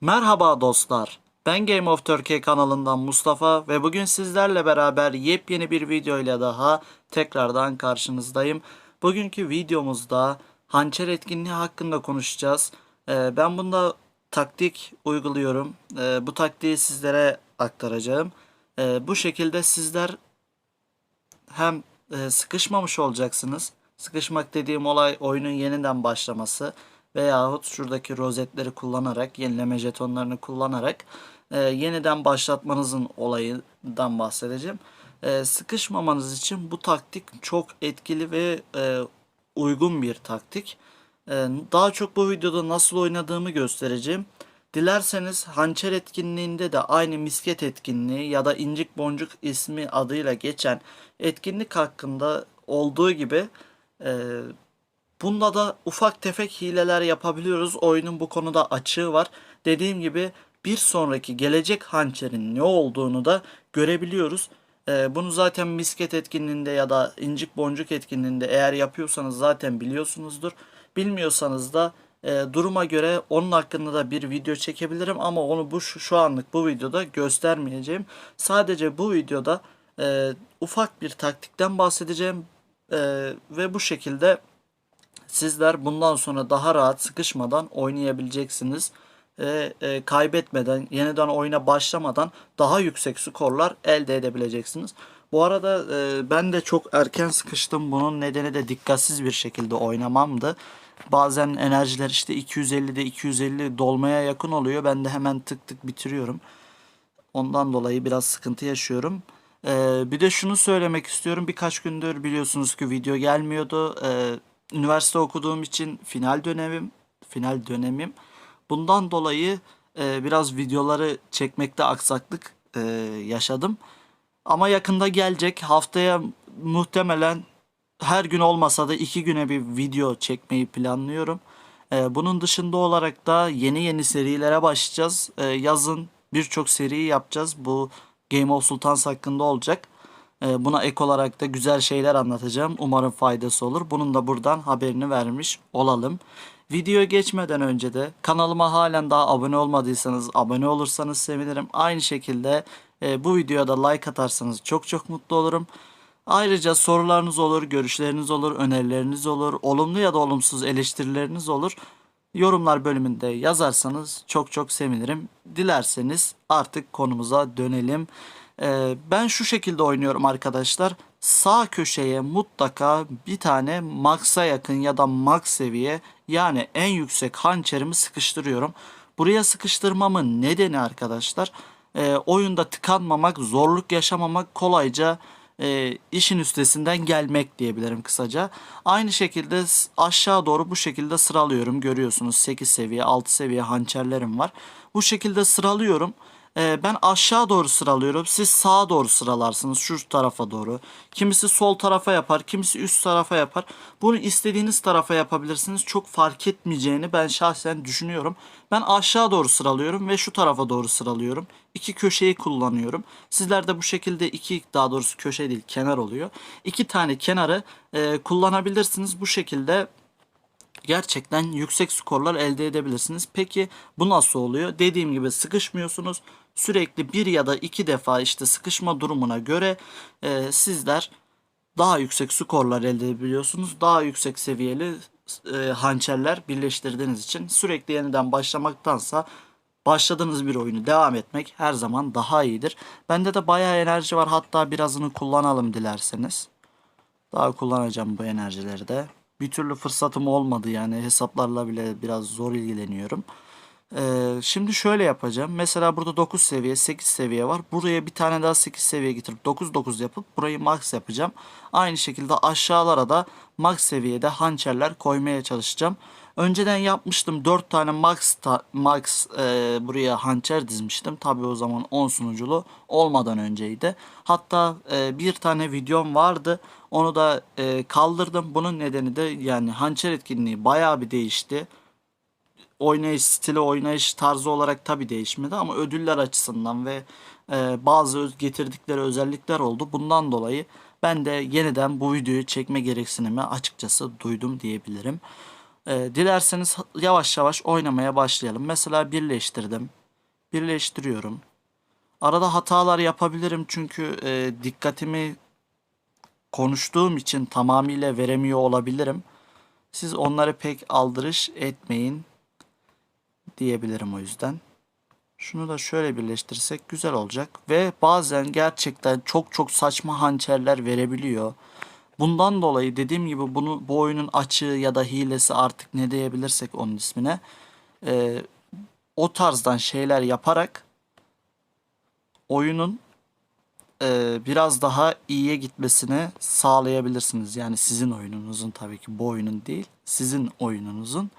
Merhaba dostlar. Ben Game of Turkey kanalından Mustafa ve bugün sizlerle beraber yepyeni bir video ile daha tekrardan karşınızdayım. Bugünkü videomuzda hançer etkinliği hakkında konuşacağız. Ee, ben bunda taktik uyguluyorum. Ee, bu taktiği sizlere aktaracağım. Ee, bu şekilde sizler hem e, sıkışmamış olacaksınız. Sıkışmak dediğim olay oyunun yeniden başlaması veyahut şuradaki rozetleri kullanarak, yenileme jetonlarını kullanarak e, yeniden başlatmanızın olayından bahsedeceğim. E, sıkışmamanız için bu taktik çok etkili ve e, uygun bir taktik. E, daha çok bu videoda nasıl oynadığımı göstereceğim. Dilerseniz hançer etkinliğinde de aynı misket etkinliği ya da incik boncuk ismi adıyla geçen etkinlik hakkında olduğu gibi e, bunda da ufak tefek hileler yapabiliyoruz. Oyunun bu konuda açığı var. Dediğim gibi bir sonraki gelecek hançerin ne olduğunu da görebiliyoruz. E, bunu zaten misket etkinliğinde ya da incik boncuk etkinliğinde eğer yapıyorsanız zaten biliyorsunuzdur. Bilmiyorsanız da e, duruma göre onun hakkında da bir video çekebilirim ama onu bu şu, şu anlık bu videoda göstermeyeceğim. Sadece bu videoda e, ufak bir taktikten bahsedeceğim E, ve bu şekilde sizler bundan sonra daha rahat sıkışmadan oynayabileceksiniz. Ve e, kaybetmeden, yeniden oyuna başlamadan daha yüksek skorlar elde edebileceksiniz. Bu arada e, ben de çok erken sıkıştım. Bunun nedeni de dikkatsiz bir şekilde oynamamdı. Bazen enerjiler işte 250'de 250 dolmaya yakın oluyor. Ben de hemen tık tık bitiriyorum. Ondan dolayı biraz sıkıntı yaşıyorum. Ee, bir de şunu söylemek istiyorum. Birkaç gündür biliyorsunuz ki video gelmiyordu. Ee, üniversite okuduğum için final dönemim, final dönemim. Bundan dolayı e, biraz videoları çekmekte aksaklık e, yaşadım. Ama yakında gelecek. Haftaya muhtemelen her gün olmasa da iki güne bir video çekmeyi planlıyorum. Ee, bunun dışında olarak da yeni yeni serilere başlayacağız. Ee, yazın birçok seri yapacağız. Bu Game of Sultans hakkında olacak. Ee, buna ek olarak da güzel şeyler anlatacağım. Umarım faydası olur. Bunun da buradan haberini vermiş olalım. Videoya geçmeden önce de kanalıma halen daha abone olmadıysanız abone olursanız sevinirim. Aynı şekilde e, bu videoya da like atarsanız çok çok mutlu olurum. Ayrıca sorularınız olur, görüşleriniz olur, önerileriniz olur, olumlu ya da olumsuz eleştirileriniz olur. Yorumlar bölümünde yazarsanız çok çok sevinirim. Dilerseniz artık konumuza dönelim. Ee, ben şu şekilde oynuyorum arkadaşlar. Sağ köşeye mutlaka bir tane max'a yakın ya da max seviye yani en yüksek hançerimi sıkıştırıyorum. Buraya sıkıştırmamın nedeni arkadaşlar e, oyunda tıkanmamak, zorluk yaşamamak kolayca e, işin üstesinden gelmek diyebilirim kısaca. Aynı şekilde aşağı doğru bu şekilde sıralıyorum. Görüyorsunuz 8 seviye, 6 seviye hançerlerim var. Bu şekilde sıralıyorum. E, ben aşağı doğru sıralıyorum. Siz sağa doğru sıralarsınız. Şu tarafa doğru. Kimisi sol tarafa yapar. Kimisi üst tarafa yapar. Bunu istediğiniz tarafa yapabilirsiniz. Çok fark etmeyeceğini ben şahsen düşünüyorum. Ben aşağı doğru sıralıyorum ve şu tarafa doğru sıralıyorum. İki köşeyi kullanıyorum. Sizler de bu şekilde iki daha doğrusu köşe değil kenar oluyor. İki tane kenarı e, kullanabilirsiniz. Bu şekilde gerçekten yüksek skorlar elde edebilirsiniz. Peki bu nasıl oluyor? Dediğim gibi sıkışmıyorsunuz. Sürekli bir ya da iki defa işte sıkışma durumuna göre e, sizler daha yüksek skorlar elde edebiliyorsunuz. Daha yüksek seviyeli e, hançerler birleştirdiğiniz için sürekli yeniden başlamaktansa başladığınız bir oyunu devam etmek her zaman daha iyidir. Bende de bayağı enerji var. Hatta birazını kullanalım dilerseniz. Daha kullanacağım bu enerjileri de. Bir türlü fırsatım olmadı yani hesaplarla bile biraz zor ilgileniyorum. Ee, şimdi şöyle yapacağım. Mesela burada 9 seviye, 8 seviye var. Buraya bir tane daha 8 seviye getirip 9 9 yapıp burayı max yapacağım. Aynı şekilde aşağılara da max seviyede hançerler koymaya çalışacağım. Önceden yapmıştım 4 tane max ta- max e, buraya hançer dizmiştim. Tabi o zaman 10 sunuculu olmadan önceydi. Hatta e, bir tane videom vardı. Onu da e, kaldırdım. Bunun nedeni de yani hançer etkinliği bayağı bir değişti oynayış stili, oynayış tarzı olarak tabi değişmedi ama ödüller açısından ve e, bazı getirdikleri özellikler oldu. Bundan dolayı ben de yeniden bu videoyu çekme gereksinimi açıkçası duydum diyebilirim. E, dilerseniz yavaş yavaş oynamaya başlayalım. Mesela birleştirdim. Birleştiriyorum. Arada hatalar yapabilirim çünkü e, dikkatimi konuştuğum için tamamıyla veremiyor olabilirim. Siz onları pek aldırış etmeyin diyebilirim o yüzden. Şunu da şöyle birleştirsek güzel olacak. Ve bazen gerçekten çok çok saçma hançerler verebiliyor. Bundan dolayı dediğim gibi bunu bu oyunun açığı ya da hilesi artık ne diyebilirsek onun ismine e, o tarzdan şeyler yaparak oyunun e, biraz daha iyiye gitmesini sağlayabilirsiniz. Yani sizin oyununuzun tabii ki bu oyunun değil, sizin oyununuzun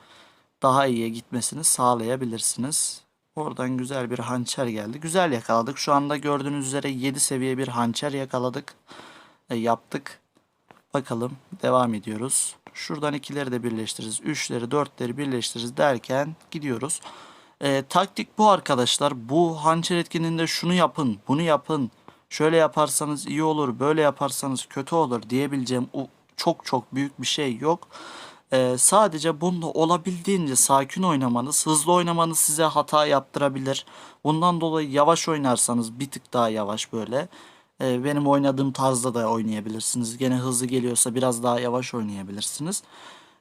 daha iyiye gitmesini sağlayabilirsiniz. Oradan güzel bir hançer geldi. Güzel yakaladık. Şu anda gördüğünüz üzere 7 seviye bir hançer yakaladık. E, yaptık. Bakalım devam ediyoruz. Şuradan ikileri de birleştiririz. Üçleri dörtleri birleştiririz derken gidiyoruz. E, taktik bu arkadaşlar. Bu hançer etkinliğinde şunu yapın, bunu yapın. Şöyle yaparsanız iyi olur, böyle yaparsanız kötü olur diyebileceğim çok çok büyük bir şey yok. Ee, sadece bunda olabildiğince sakin oynamanız, hızlı oynamanız size hata yaptırabilir. Bundan dolayı yavaş oynarsanız bir tık daha yavaş böyle. Ee, benim oynadığım tarzda da oynayabilirsiniz. Gene hızlı geliyorsa biraz daha yavaş oynayabilirsiniz.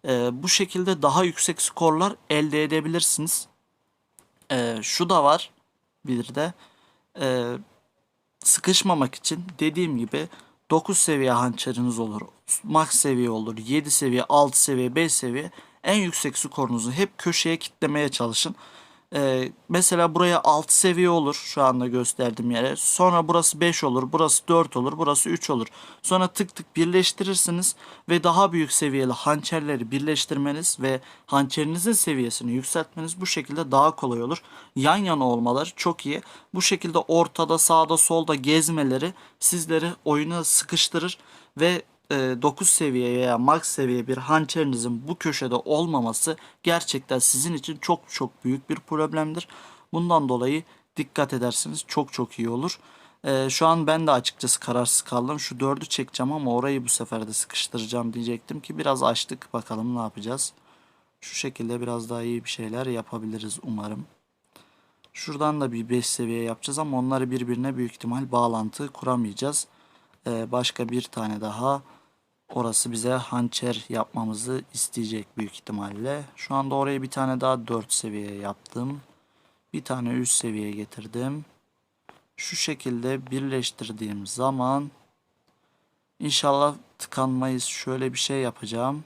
Ee, bu şekilde daha yüksek skorlar elde edebilirsiniz. Ee, şu da var bir de. Sıkışmamak için dediğim gibi 9 seviye hançeriniz olur. Max seviye olur. 7 seviye, 6 seviye, 5 seviye. En yüksek skorunuzu hep köşeye kitlemeye çalışın. Ee, mesela buraya 6 seviye olur şu anda gösterdiğim yere. Sonra burası 5 olur, burası 4 olur, burası 3 olur. Sonra tık tık birleştirirsiniz ve daha büyük seviyeli hançerleri birleştirmeniz ve hançerinizin seviyesini yükseltmeniz bu şekilde daha kolay olur. Yan yana olmaları çok iyi. Bu şekilde ortada, sağda, solda gezmeleri sizleri oyuna sıkıştırır ve 9 seviye veya max seviye bir hançerinizin bu köşede olmaması gerçekten sizin için çok çok büyük bir problemdir. Bundan dolayı dikkat ederseniz çok çok iyi olur. Ee, şu an ben de açıkçası kararsız kaldım. Şu dördü çekeceğim ama orayı bu sefer de sıkıştıracağım diyecektim ki biraz açtık. Bakalım ne yapacağız. Şu şekilde biraz daha iyi bir şeyler yapabiliriz umarım. Şuradan da bir 5 seviye yapacağız ama onları birbirine büyük ihtimal bağlantı kuramayacağız. Ee, başka bir tane daha orası bize hançer yapmamızı isteyecek büyük ihtimalle. Şu anda oraya bir tane daha 4 seviye yaptım. Bir tane 3 seviye getirdim. Şu şekilde birleştirdiğim zaman inşallah tıkanmayız. Şöyle bir şey yapacağım.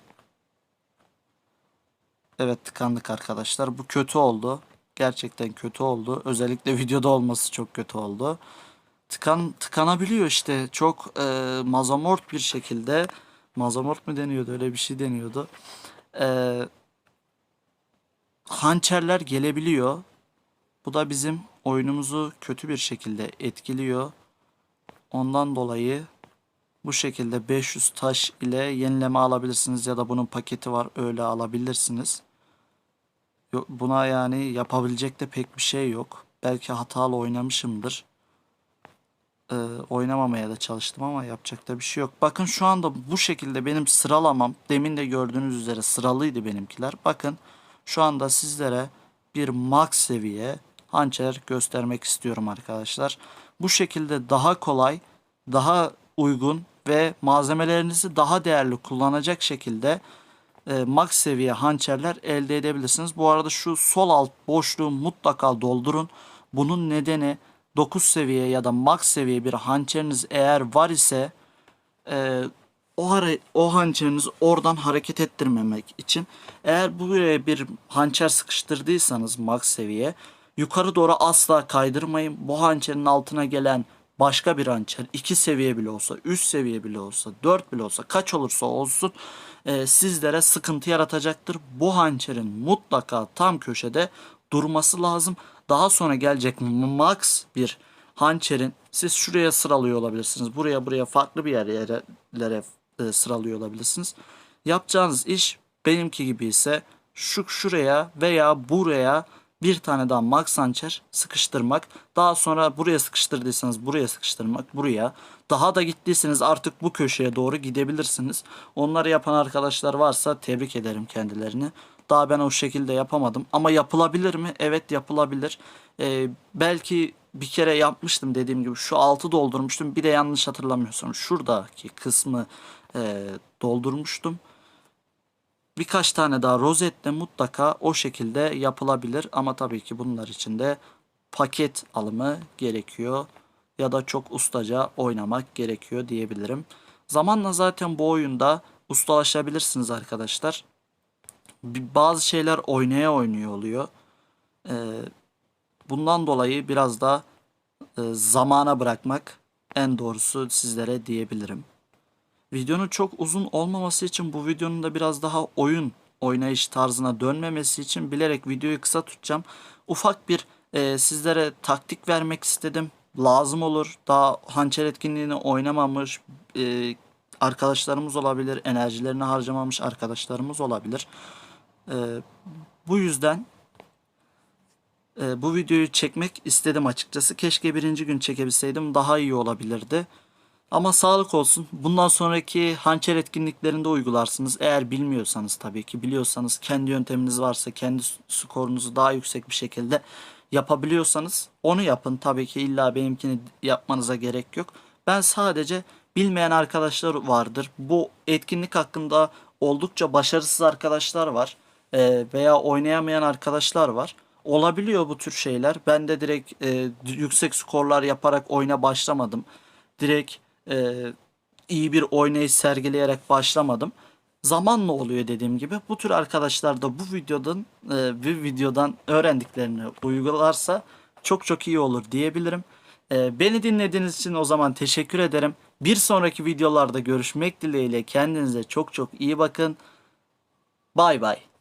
Evet tıkandık arkadaşlar. Bu kötü oldu. Gerçekten kötü oldu. Özellikle videoda olması çok kötü oldu. Tıkan tıkanabiliyor işte. Çok e, mazamort bir şekilde Mazamort mu deniyordu öyle bir şey deniyordu. Ee, hançerler gelebiliyor. Bu da bizim oyunumuzu kötü bir şekilde etkiliyor. Ondan dolayı bu şekilde 500 taş ile yenileme alabilirsiniz ya da bunun paketi var öyle alabilirsiniz. Buna yani yapabilecek de pek bir şey yok. Belki hatalı oynamışımdır e, oynamamaya da çalıştım ama yapacak da bir şey yok. Bakın şu anda bu şekilde benim sıralamam demin de gördüğünüz üzere sıralıydı benimkiler. Bakın şu anda sizlere bir max seviye hançer göstermek istiyorum arkadaşlar. Bu şekilde daha kolay, daha uygun ve malzemelerinizi daha değerli kullanacak şekilde e, max seviye hançerler elde edebilirsiniz. Bu arada şu sol alt boşluğu mutlaka doldurun. Bunun nedeni 9 seviye ya da max seviye bir hançeriniz eğer var ise e, o, o hançerinizi oradan hareket ettirmemek için eğer buraya bir hançer sıkıştırdıysanız max seviye yukarı doğru asla kaydırmayın. Bu hançerin altına gelen başka bir hançer 2 seviye bile olsa 3 seviye bile olsa 4 bile olsa kaç olursa olsun e, sizlere sıkıntı yaratacaktır. Bu hançerin mutlaka tam köşede durması lazım. Daha sonra gelecek max bir hançerin siz şuraya sıralıyor olabilirsiniz. Buraya buraya farklı bir yerlere e, sıralıyor olabilirsiniz. Yapacağınız iş benimki gibi ise şu şuraya veya buraya bir tane daha max hançer sıkıştırmak. Daha sonra buraya sıkıştırdıysanız buraya sıkıştırmak. Buraya. Daha da gittiyseniz artık bu köşeye doğru gidebilirsiniz. Onları yapan arkadaşlar varsa tebrik ederim kendilerini. Daha ben o şekilde yapamadım. Ama yapılabilir mi? Evet yapılabilir. Ee, belki bir kere yapmıştım dediğim gibi. Şu altı doldurmuştum. Bir de yanlış hatırlamıyorsam şuradaki kısmı e, doldurmuştum. Birkaç tane daha rozetle mutlaka o şekilde yapılabilir. Ama tabii ki bunlar için de paket alımı gerekiyor. Ya da çok ustaca oynamak gerekiyor diyebilirim. Zamanla zaten bu oyunda ustalaşabilirsiniz arkadaşlar. Bazı şeyler oynaya oynuyor oluyor. Ee, bundan dolayı biraz da e, zamana bırakmak en doğrusu sizlere diyebilirim. Videonun çok uzun olmaması için bu videonun da biraz daha oyun oynayış tarzına dönmemesi için bilerek videoyu kısa tutacağım. Ufak bir e, sizlere taktik vermek istedim. Lazım olur. Daha hançer etkinliğini oynamamış e, arkadaşlarımız olabilir. Enerjilerini harcamamış arkadaşlarımız olabilir. E, bu yüzden e, bu videoyu çekmek istedim açıkçası. Keşke birinci gün çekebilseydim daha iyi olabilirdi. Ama sağlık olsun. Bundan sonraki hançer etkinliklerinde uygularsınız. Eğer bilmiyorsanız tabii ki biliyorsanız kendi yönteminiz varsa kendi skorunuzu daha yüksek bir şekilde yapabiliyorsanız onu yapın. Tabii ki illa benimkini yapmanıza gerek yok. Ben sadece bilmeyen arkadaşlar vardır. Bu etkinlik hakkında oldukça başarısız arkadaşlar var. Ee, veya oynayamayan arkadaşlar var. Olabiliyor bu tür şeyler. Ben de direkt e, yüksek skorlar yaparak oyuna başlamadım. Direkt e, iyi bir oynayış sergileyerek başlamadım. Zamanla oluyor dediğim gibi. Bu tür arkadaşlar da bu videodan e, bir videodan öğrendiklerini uygularsa çok çok iyi olur diyebilirim. E, beni dinlediğiniz için o zaman teşekkür ederim. Bir sonraki videolarda görüşmek dileğiyle kendinize çok çok iyi bakın. Bay bay.